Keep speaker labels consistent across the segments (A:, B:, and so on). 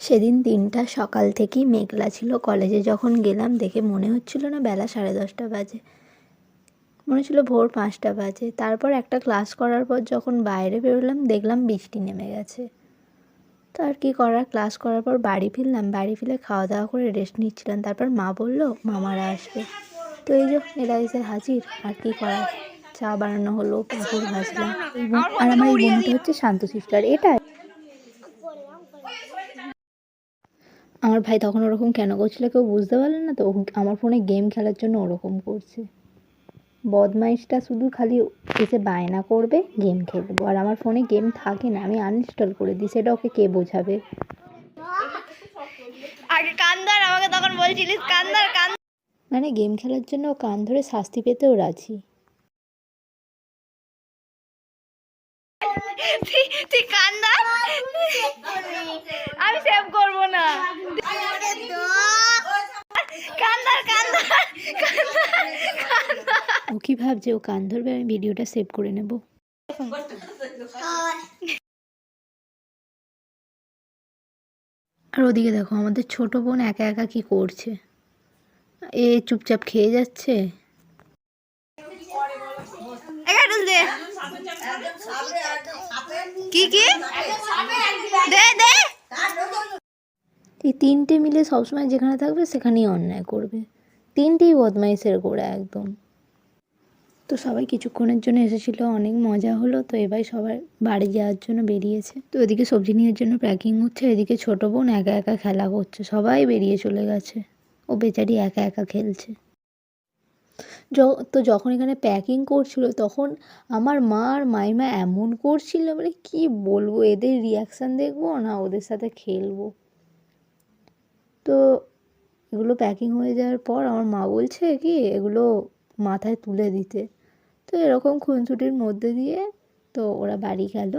A: সেদিন দিনটা সকাল থেকেই মেঘলা ছিল কলেজে। যখন গেলাম, দেখে মনে হচ্ছিল না বেলা সাড়ে দশটা বাজে। মনে হচ্ছিল ভোর পাঁচটা বাজে। তারপর একটা ক্লাস করার পর যখন বাইরে বেরোলাম, দেখলাম বৃষ্টি নেমে গেছে। তো আর কী করার? ক্লাস করার পর বাড়ি ফিরলাম। বাড়ি ফিরে খাওয়া দাওয়া করে রেস্ট নিচ্ছিলাম। তারপর মা বলল, মামারা আসবে। তো এই যে এরা এসে হাজির, আর কী করার? চা বানানো হলো, পাঁপড় ভাজলাম। আর আমার এই হচ্ছে শান্ত আর এটা আমার ভাই তখন ওরকম কেন করছিল কেউ বুঝতে পারলেন না তো? আমার ফোনে গেম খেলার জন্য ওরকম করছে। বদমাইশটা শুধু খালি এসে বায়না করবে গেম খেলব। আর আমার ফোনে গেম থাকে না আমি আনইনস্টল করে দিই সেটা ওকে কে বোঝাবে?
B: আগে কান্দার আমাকে তখন বলছিলিস কান্দার কান
A: মানে গেম খেলার জন্য ও কান ধরে শাস্তি পেতেও রাজি।
B: তুই কান্দার আমি সেভ করব না। কান্দার কান্দার
A: ও কি ভাবছে? ও কান ধরবে আমি ভিডিওটা সেভ করে নেব। আর ওদিকে দেখো আমাদের ছোট বোন একা একা কি করছে? এ চুপচাপ খেয়ে যাচ্ছে?
B: কি কি? দে দে।
A: এই তিনটে মিলে সবসময় যেখানে থাকবে সেখানেই অন্যায় করবে। তিনটেই বদমাইশের গোড়া একদম। তো সবাই কিছুক্ষণের জন্য এসেছিল অনেক মজা হলো। তো এবার সবাই বাড়ি যাওয়ার জন্য বেরিয়েছে। তো এদিকে সবজি নেওয়ার জন্য প্যাকিং হচ্ছে এদিকে ছোটো বোন একা একা খেলা করছে। সবাই বেরিয়ে চলে গেছে। ও বেচারি একা একা খেলছে। তো যখন এখানে প্যাকিং করছিল, তখন আমার মা আর মাইমা এমন করছিল মানে কি বলব, এদের রিয়াকশান দেখব না, ওদের সাথে খেলব। তো এগুলো প্যাকিং হয়ে যাওয়ার পর আমার মা বলছে কি, এগুলো মাথায় তুলে দিতে। তো এরকম খুনসুটির মধ্যে দিয়ে তো ওরা বাড়ি গেল।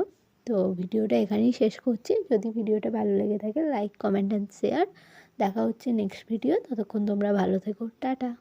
A: তো ভিডিওটা এখানেই শেষ করছি। যদি ভিডিওটা ভালো লেগে থাকে লাইক কমেন্ট অ্যান্ড শেয়ার দেখা হচ্ছে নেক্সট ভিডিও ততক্ষণ তোমরা ভালো থেকো। টাটা।